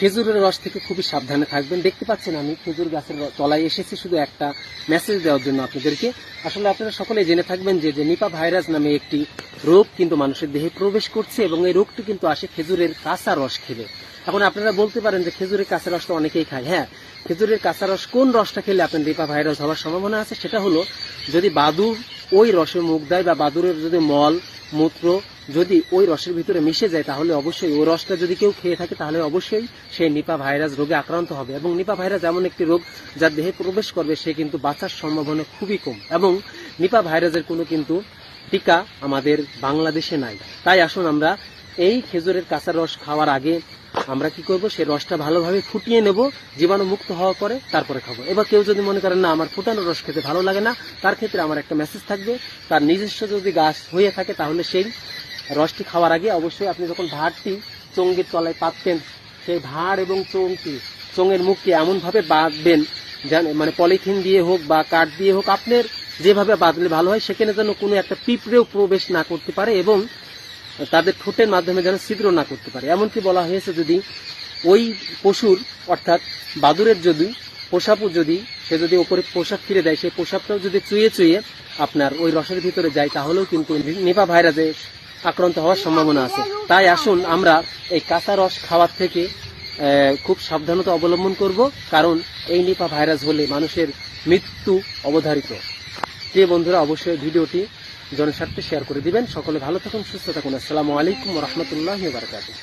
খেজুরের রস থেকে খুবই সাবধানে থাকবেন। দেখতে পাচ্ছেন আমি, খেজুর গাছের তলায় এসেছি শুধু একটা মেসেজ দেওয়ার জন্য আপনাদেরকে। আসলে আপনারা সকলে জেনে থাকবেন যে যে নিপা ভাইরাস নামে একটি রোগ কিন্তু মানুষের দেহে প্রবেশ করছে এবং এই রোগটি কিন্তু আসে খেজুরের কাঁচা রস খেলে। এখন আপনারা বলতে পারেন যে, খেজুরের কাঁচা রস তো অনেকেই খায়। হ্যাঁ খেজুরের কাঁচা রস কোন রসটা খেলে আপনার নিপা ভাইরাস হওয়ার সম্ভাবনা আছে? সেটা হলো, যদি বাদুর ওই রসে মুখ দেয় বা বাদুরের যদি মল, মূত্র যদি ওই রসের ভিতরে মিশে যায়, তাহলে অবশ্যই ওই রসটা যদি কেউ খেয়ে থাকে, তাহলে অবশ্যই সেই নিপা ভাইরাস রোগে আক্রান্ত হবে। এবং নিপা ভাইরাস এমন একটি রোগ যার দেহে প্রবেশ করবে, সে কিন্তু বাঁচার সম্ভাবনা খুবই কম। এবং নিপা ভাইরাসের কোনো কিন্তু টিকা আমাদের বাংলাদেশে নাই। তাই আসুন আমরা এই খেজুরের কাঁচা রস খাওয়ার আগে আমরা কি করব সেই রসটা ভালোভাবে ফুটিয়ে নেব, জীবাণু মুক্ত হওয়ার পরে তারপরে খাব। এবার কেউ যদি মনে করেন, না, আমার ফুটানো রস খেতে ভালো লাগে না, তার ক্ষেত্রে আমার একটা মেসেজ থাকবে, তার নিজস্ব যদি গাছ হয়ে থাকে, তাহলে সেই রসটি খাওয়ার আগে অবশ্যই আপনি যখন ভাড়টি চঙ্গের তলায় পাততেন সেই ভাড় এবং চোঙটি চোঙের মুখকে এমনভাবে বাঁধবেন যেন মানে পলিথিন দিয়ে হোক বা কাঠ দিয়ে হোক, আপনার যেভাবে বাঁধলে ভালো হয়, সেখানে যেন কোনো একটা পিঁপড়েও প্রবেশ না করতে পারে এবং তাদের ঠোঁটের মাধ্যমে যেন ছিদ্র না করতে পারে। এমনকি বলা হয়েছে যদি ওই পশুর, অর্থাৎ বাদুরের যদি, পোষাপু যদি, সে যদি ওপরে পোশাক ফিরে দেয়, সেই পোশাকটাও যদি চুয়ে চুয়ে আপনার ওই রসের ভিতরে যায়, তাহলেও কিন্তু নিপা ভাইরাসে আক্রান্ত হওয়ার সম্ভাবনা আছে। তাই আসুন আমরা এই কাঁচা রস খাওয়ার থেকে খুব সাবধানতা অবলম্বন করব, কারণ এই নিপা ভাইরাস হলে মানুষের মৃত্যু অবধারিত। প্রিয় বন্ধুরা, অবশ্যই ভিডিওটি জনস্বার্থে শেয়ার করে দিবেন। সকলে ভালো থাকুন, সুস্থ থাকুন। আসসালামু আলাইকুম রহমতুল্লাহ বারকাতুহ।